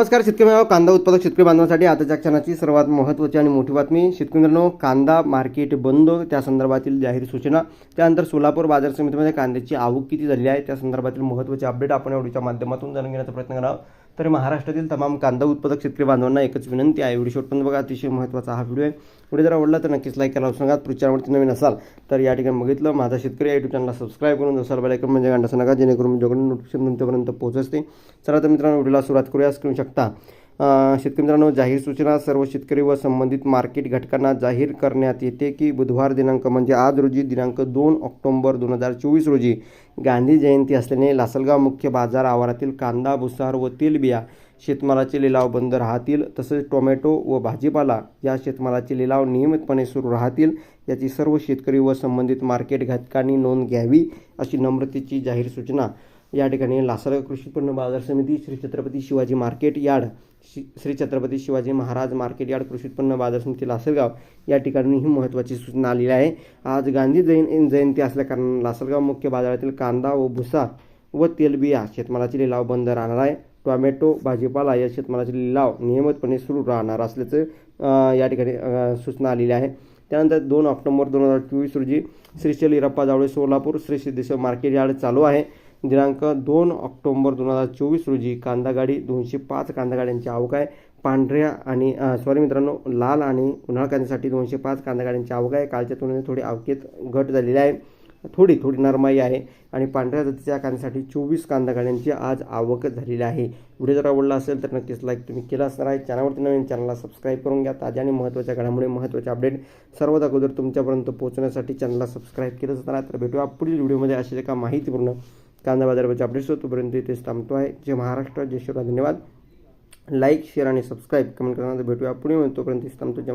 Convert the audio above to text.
नमस्कार शेतकरी मित्रांनो कांदा उत्पादक शेतकरी बांधवांसाठी आताच्या क्षणाची सर्वात महत्त्वाची आणि मोठी बातमी. शेतकरी मित्रांनो कांदा मार्केट बंद. त्या संदर्भातील जाहीर सूचना. त्यानंतर सोलापूर बाजार समितीमध्ये कांद्याची आवक किती झाली आहे? त्या संदर्भातील महत्त्वाचे अपडेट आपण एवढीच्या माध्यमातून जाणून घेण्याचा प्रयत्न करावा तर महाराष्ट्रातील तमाम कांदा उत्पादक शेतकरी बांधवांना एकच विनंती आहे व्हिडिओ शेवटपर्यंत बघा अतिशय महत्त्वाचा हा व्हिडिओ आहे व्हिडिओ जर आवडला तर नक्कीच लाईक करा सांगा पुढच्यावरती नवीन असाल तर या ठिकाणी बघितलं माझा शेतकरी या युट्यूब चॅनलला सबस्क्राईब करून जसाल बेलायकन म्हणजे गांडा नका जेणेकरून जोकडून नोटिफिकेशन तुमच्यापर्यंत पोहोचते चला तर मित्रांनो व्हिडिओला सुरुवात करूया स्क्रीन शकता शेतकरी मित्रांनो जाहीर सूचना सर्व शेतकरी व संबंधित मार्केट घटकांना जाहीर करण्यात येते की बुधवार दिनांक म्हणजे आज रोजी दिनांक दोन ऑक्टोंबर दोन हजार चोवीस रोजी गांधी जयंती असल्याने लासलगाव मुख्य बाजार आवारातील कांदा भुसार व तेलबिया शेतमालाचे लिलाव बंद राहतील. तसेच टोमॅटो व भाजीपाला या शेतमालाचे लिलाव नियमितपणे सुरू राहतील. याची सर्व शेतकरी व संबंधित मार्केट घटकांनी नोंद घ्यावी अशी नम्रतेची जाहीर सूचना या ठिकाणी लासलगाव कृषी उत्पन्न बाजार समिती श्री छत्रपती शिवाजी मार्केट यार्ड शि श्री छत्रपती शिवाजी महाराज मार्केट यार्ड कृषी उत्पन्न बाजार समिती लासलगाव या ठिकाणी ही महत्त्वाची सूचना आलेली आहे. आज गांधी जयं जयंती असल्याकारणानं लासलगाव मुख्य बाजारातील कांदा व भुसा व तेलबिया शेतमालाचे लिलाव बंद राहणार आहे. टोमॅटो भाजीपाला या शेतमालाचे लिलाव नियमितपणे सुरू राहणार असल्याचं या ठिकाणी सूचना आलेली आहे. त्यानंतर दोन ऑक्टोबर दोन हजार चोवीस रोजी श्री शैल इरप्पा जावळे सोलापूर श्री सिद्धेश्वर मार्केट यार्ड चालू आहे. दिनांक दोन ऑक्टोबर दोन हजार चोवीस रोजी कांदा गाडी दोनशे पाच कांदा गाड्यांची आवक आहे. पांढऱ्या आणि सॉरी मित्रांनो लाल आणि उन्हाळ कांद्यासाठी दोनशे पाच कांदा गाड्यांची आवक आहे. कालच्या तुलनेत थोडी आवकेत घट झालेली आहे. थोडी थोडी नरमाई आहे आणि पांढऱ्या जातीच्या कांद्यासाठी चोवीस कांदा गाड्यांची आज आवक झालेली आहे. व्हिडिओ जर आवडला असेल तर नक्कीच लाईक तुम्ही केला असणार आहे. चॅनलवरती नवीन चॅनलला सबस्क्राईब करून घ्या. ताज्या आणि महत्त्वाच्या घडामुळे महत्त्वाचे अपडेट सर्वात अगोदर तुमच्यापर्यंत पोहोचण्यासाठी चॅनलला सबस्क्राईब केलं असणार आहे. तर भेटूया पुढील व्हिडिओमध्ये. असे एका माहितीपूर्ण कांदा बाजाराचे अपडेट्स तोपर्यंत इथेच थांबतो आहे. जे महाराष्ट्र. जय शिवराय. धन्यवाद. लाईक शेअर आणि सबस्क्राईब कमेंट करण्याचं भेटूया. पुढे तोपर्यंत थांबतो. जय